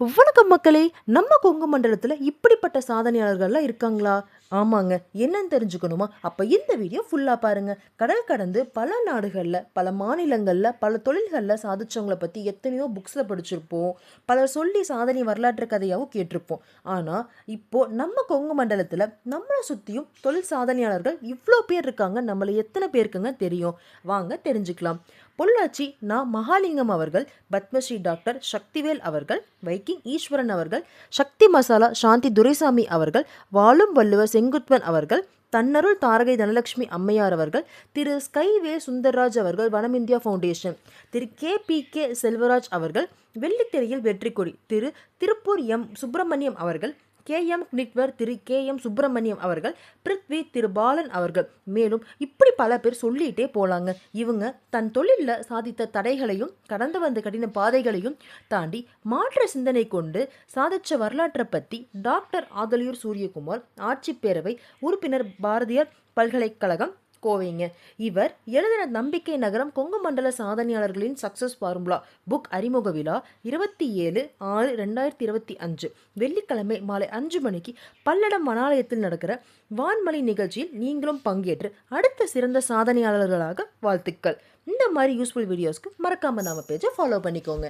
வணக்கம் மக்களே நம்ம கொங்கு மண்டலத்தில் இப்படிப்பட்ட சாதனையாளர்கள்லாம் இருக்காங்களா? ஆமாங்க என்னன்னு தெரிஞ்சுக்கணுமா? அப்போ இந்த வீடியோ ஃபுல்லாக பாருங்கள் கடல் கடந்து பல நாடுகளில் பல மாநிலங்களில் பல தொழில்களில் சாதிச்சவங்களை பற்றி எத்தனையோ புக்ஸில் படிச்சிருப்போம். பலர் சொல்லி சாதனை வரலாற்று கதையாகவும் கேட்டிருப்போம். ஆனால் இப்போது நம்ம கொங்கு மண்டலத்தில் நம்மளை சுற்றியும் தொழில் சாதனையாளர்கள் இவ்வளோ பேர் இருக்காங்க. நம்மளை எத்தனை பேருக்குங்க தெரியும்? வாங்க தெரிஞ்சுக்கலாம். பொள்ளாச்சி நான் மகாலிங்கம் அவர்கள் பத்மஸ்ரீ டாக்டர் சக்திவேல் அவர்கள் கிங் ஈஸ்வரன் அவர்கள் சக்தி மசாலா சாந்தி துரைசாமி அவர்கள் வாழும் வள்ளுவர் செங்குத்வன் அவர்கள் தன்னருள் தாரகை தனலட்சுமி அம்மையார் அவர்கள் திரு ஸ்கைவே சுந்தர்ராஜ் அவர்கள் Vanam India Foundation Thiru K P K Selvaraj அவர்கள் வெள்ளித்திரையில் வெற்றி கொடி திரு திருப்பூர் எம் சுப்பிரமணியம் அவர்கள் K M knitwear Thiru K M Subramaniam அவர்கள் பிருத்வி திரு பாலன் அவர்கள். மேலும் இப்படி பல பேர் சொல்லிகிட்டே போலாங்க. இவங்க தன் தொழிலில் சாதித்த தடைகளையும் கடந்து வந்த கடின பாதைகளையும் தாண்டி மாற்ற சிந்தனை கொண்டு சாதிச்ச வரலாற்றை பற்றி டாக்டர் ஆதலியூர் சூரியகுமார் ஆட்சிப்பேரவை உறுப்பினர் பாரதியார் பல்கலைக்கழகம் கோவைங்க. இவர் எழுதின நம்பிக்கை நகரம் கொங்கு மண்டல சாதனையாளர்களின் சக்சஸ் ஃபார்முலா புக் அறிமுக விழா இருபத்தி ஏழு ஆறு ரெண்டாயிரத்தி இருபத்தி அஞ்சு. வெள்ளிக்கிழமை மாலை அஞ்சு மணிக்கு பல்லடம் மணாலயத்தில் நடக்கிற வான்மலை நிகழ்ச்சியில் நீங்களும் பங்கேற்று அடுத்த சிறந்த சாதனையாளர்களாக வாழ்த்துக்கள். இந்த மாதிரி யூஸ்ஃபுல் வீடியோஸ்க்கு மறக்காமல் நம்ம பேஜை ஃபாலோ பண்ணிக்கோங்க.